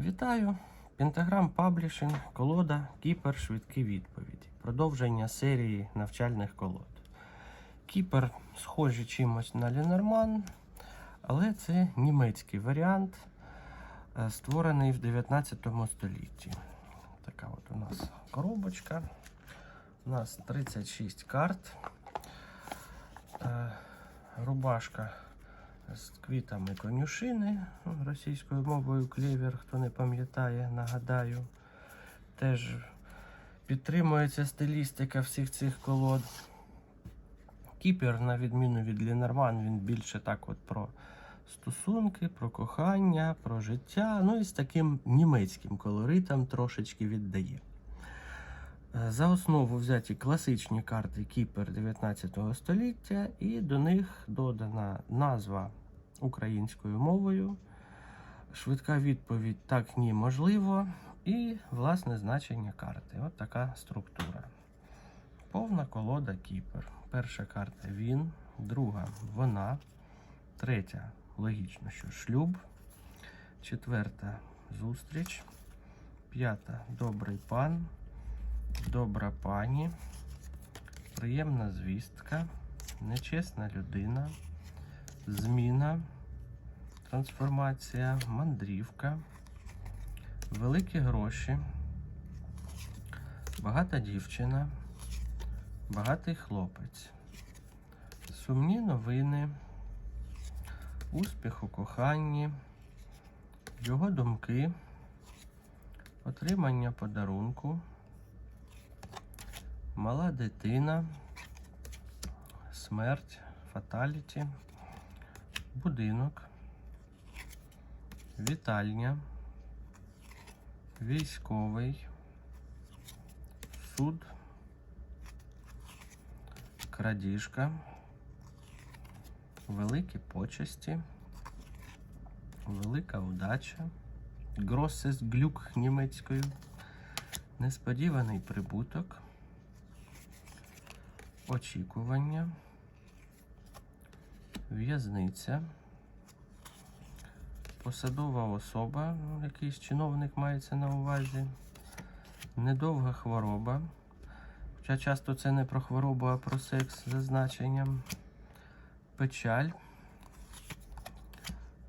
Вітаю! Пентаграм Паблішинг, колода Кіпер Швидкі відповіді. Продовження серії навчальних колод. Кіпер схожий чимось на Ленорман, але це німецький варіант, е, створений в 19 столітті. Така от у нас коробочка. У нас 36 карт. Е, Рубашка з квітами конюшини, ну, російською мовою клевер, хто не пам'ятає, нагадаю. Теж підтримується стилістика всіх цих колод. Кіпер, на відміну від Лінерман, він більше так от про стосунки, про кохання, про життя. Ну і з таким німецьким колоритом трошечки віддає. Е, За основу взяті класичні карти Кіпер 19 століття, і до них додана назва українською мовою. Швидка відповідь так ні можливо. І власне значення карти. От така структура. Повна колода Кіпер. Перша карта він, друга вона, третя логічно, що шлюб, четверта зустріч, п'ята добрий пан, добра пані, приємна звістка, нечесна людина, зміна, трансформація, мандрівка, великі гроші, багата дівчина, багатий хлопець, сумні новини, успіх у коханні, його думки, отримання подарунку, мала дитина, смерть, фаталіті, будинок, вітальня, військовий, суд, крадіжка, великі почесті, велика удача, гросес глюк німецькою, несподіваний прибуток, очікування, в'язниця, посадова особа, ну, якийсь чиновник мається на увазі, недовга хвороба. Хоча часто це не про хворобу, а про секс за значенням, печаль,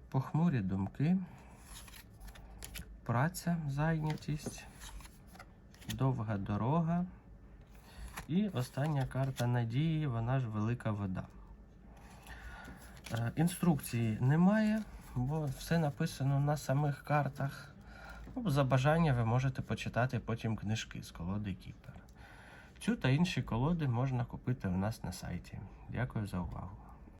похмурі думки, праця, зайнятість, довга дорога. І остання карта надії, вона ж велика вода. Е, Інструкції немає, бо все написано на самих картах. Ну, за бажання ви можете почитати потім книжки з колоди Кіпер. Цю та інші колоди можна купити у нас на сайті. Дякую за увагу.